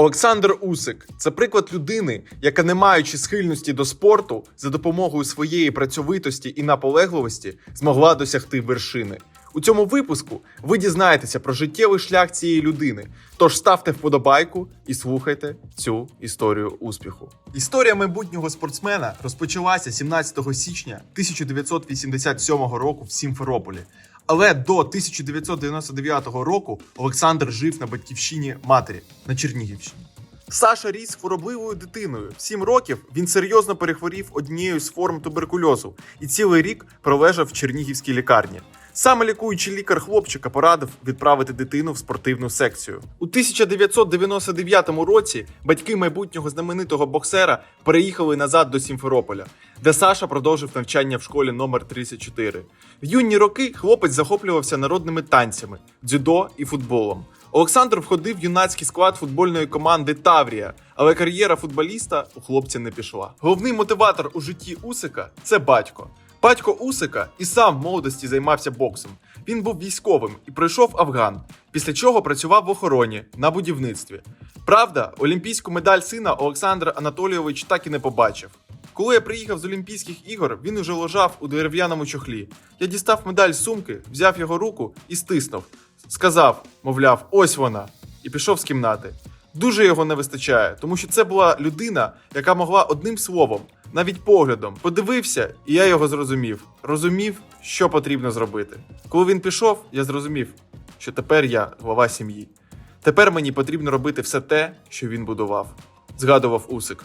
Олександр Усик це приклад людини, яка, не маючи схильності до спорту, за допомогою своєї працьовитості і наполегливості змогла досягти вершини. У цьому випуску ви дізнаєтеся про життєвий шлях цієї людини. Тож ставте вподобайку і слухайте цю історію успіху. Історія майбутнього спортсмена розпочалася 17 січня 1987 року в Сімферополі. Але до 1999 року Олександр жив на батьківщині матері на Чернігівщині. Саша ріс хворобливою дитиною. В сім років він серйозно перехворів однією з форм туберкульозу і цілий рік пролежав в Чернігівській лікарні. Саме лікуючий лікар хлопчика порадив відправити дитину в спортивну секцію. У 1999 році батьки майбутнього знаменитого боксера переїхали назад до Сімферополя, де Саша продовжив навчання в школі номер 34. В юні роки хлопець захоплювався народними танцями, дзюдо і футболом. Олександр входив в юнацький склад футбольної команди Таврія, але кар'єра футболіста у хлопця не пішла. Головний мотиватор у житті Усика це батько. Батько Усика і сам в молодості займався боксом. Він був військовим і пройшов Афган, після чого працював в охороні на будівництві. Правда, олімпійську медаль сина Олександр Анатолійович так і не побачив. Коли я приїхав з Олімпійських ігор, він уже лежав у дерев'яному чохлі. Я дістав медаль з сумки, взяв його руку і стиснув. Сказав, мовляв, ось вона, і пішов з кімнати. Дуже його не вистачає, тому що це була людина, яка могла одним словом, навіть поглядом, подивився, і я його зрозумів. Розумів, що потрібно зробити. Коли він пішов, я зрозумів, що тепер я глава сім'ї. Тепер мені потрібно робити все те, що він будував. Згадував Усик.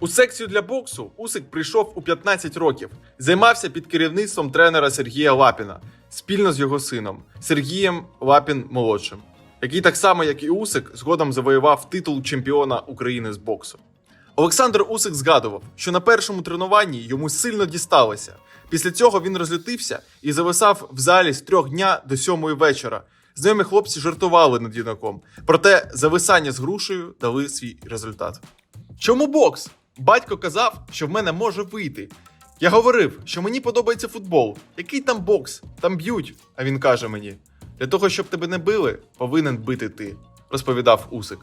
У секцію для боксу Усик прийшов у 15 років, займався під керівництвом тренера Сергія Лапіна спільно з його сином Сергієм Лапін молодшим, який так само, як і Усик, згодом завоював титул чемпіона України з боксу. Олександр Усик згадував, що на першому тренуванні йому сильно дісталося. Після цього він розлютився і зависав в залі з трьох дня до сьомої вечора. Знайомі хлопці жартували над юнаком, проте зависання з грушею дали свій результат. Чому бокс? Батько казав, що в мене може вийти. Я говорив, що мені подобається футбол. Який там бокс? Там б'ють. А він каже мені: для того, щоб тебе не били, повинен бити ти, розповідав Усик.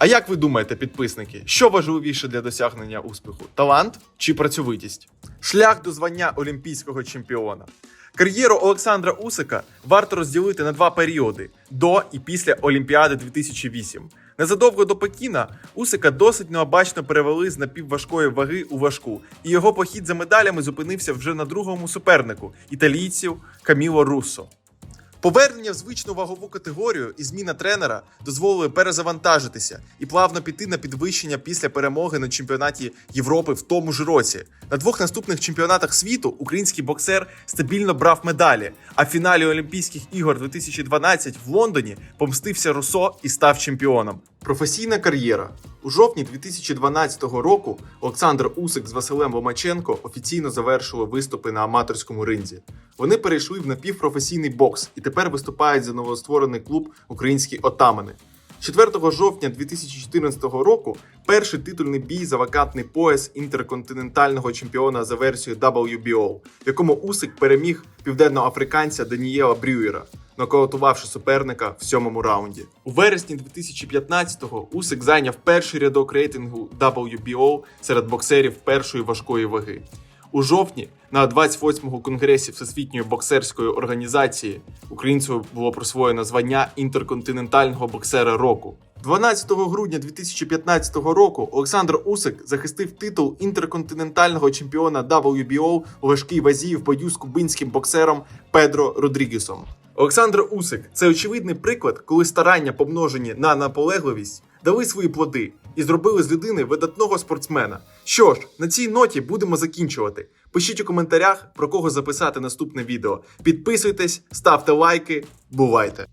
А як ви думаєте, підписники, що важливіше для досягнення успіху: талант чи працьовитість? Шлях до звання олімпійського чемпіона. Кар'єру Олександра Усика варто розділити на два періоди до і після Олімпіади 2008. Незадовго до Пекіна Усика досить необачно перевели з напівважкої ваги у важку, і його похід за медалями зупинився вже на другому супернику італійців Каміло Руссо. Повернення в звичну вагову категорію і зміна тренера дозволили перезавантажитися і плавно піти на підвищення після перемоги на чемпіонаті Європи в тому ж році. На двох наступних чемпіонатах світу український боксер стабільно брав медалі. А в фіналі Олімпійських ігор 2012 в Лондоні помстився Русо і став чемпіоном. Професійна кар'єра у жовтні 2012 року Олександр Усик з Василем Ломаченко офіційно завершили виступи на аматорському ринзі. Вони перейшли в напівпрофесійний бокс і тепер виступають за новостворений клуб Українські отамани. 4 жовтня 2014 року перший титульний бій за вакантний пояс інтерконтинентального чемпіона за версією WBO, в якому Усик переміг південноафриканця Данієла Брюєра, нокаутувавши суперника в сьомому раунді. У вересні 2015-го Усик зайняв перший рядок рейтингу WBO серед боксерів першої важкої ваги. У жовтні на 28-му конгресі Всесвітньої боксерської організації українцю було присвоєно звання інтерконтинентального боксера року. 12 грудня 2015 року Олександр Усик захистив титул інтерконтинентального чемпіона WBO у важкій вазі в бою з кубинським боксером Педро Родрігесом. Олександр Усик це очевидний приклад, коли старання, помножені на наполегливість, дали свої плоди і зробили з людини видатного спортсмена. Що ж, на цій ноті будемо закінчувати. Пишіть у коментарях, про кого записати наступне відео. Підписуйтесь, ставте лайки. Бувайте!